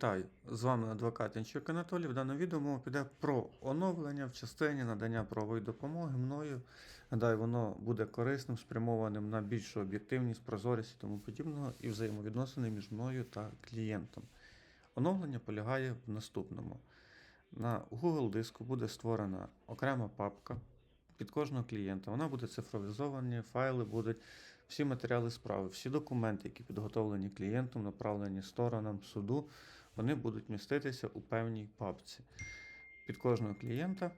Вітаю, з вами адвокат Янчук Анатолій. В даному відео мова піде про оновлення в частині надання правової допомоги мною. Гадаю, воно буде корисним, спрямованим на більшу об'єктивність, прозорість і тому подібного, і взаємовідносини між мною та клієнтом. Оновлення полягає в наступному: на Google диску буде створена окрема папка під кожного клієнта. Вона буде цифровізовані, файли будуть, всі матеріали справи, всі документи, які підготовлені клієнтом, направлені сторонам суду, вони будуть міститися у певній папці. Під кожного клієнта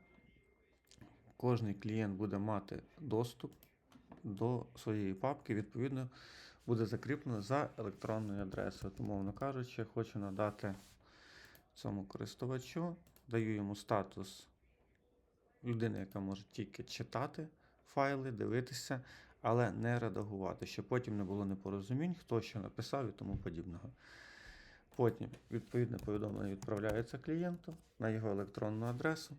кожний клієнт буде мати доступ до своєї папки, відповідно, буде закріплено за електронною адресою. Тому, мовно кажучи, хочу надати цьому користувачу, даю йому статус людини, яка може тільки читати файли, дивитися, але не редагувати, щоб потім не було непорозумінь, хто що написав і тому подібного. Потім відповідне повідомлення відправляється клієнту на його електронну адресу.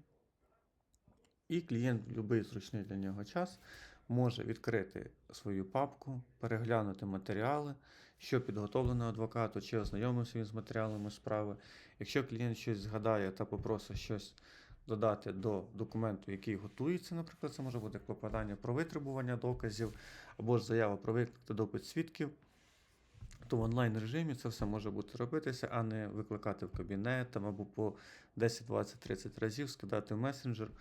І клієнт в будь-який зручний для нього час може відкрити свою папку, переглянути матеріали, що підготовлено адвокату, чи ознайомився він з матеріалами справи. Якщо клієнт щось згадає та попросить щось додати до документу, який готується, наприклад, це може бути клопотання про витребування доказів або ж заява про виклик та допит свідків, то в онлайн режимі це все може бути робитися, а не викликати в кабінет там, або по 10, 20, 30 разів скидати в месенджер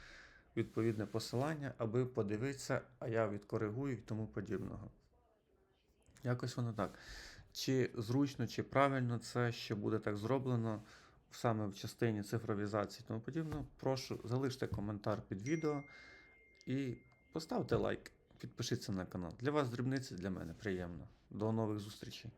відповідне посилання, аби подивитися, а я відкоригую і тому подібного. Якось воно так. Чи зручно, чи правильно це, що буде так зроблено саме в частині цифровізації тому подібного, прошу залиште коментар під відео і поставте лайк, підпишіться на канал. Для вас дрібниці, для мене приємно. До нових зустрічей.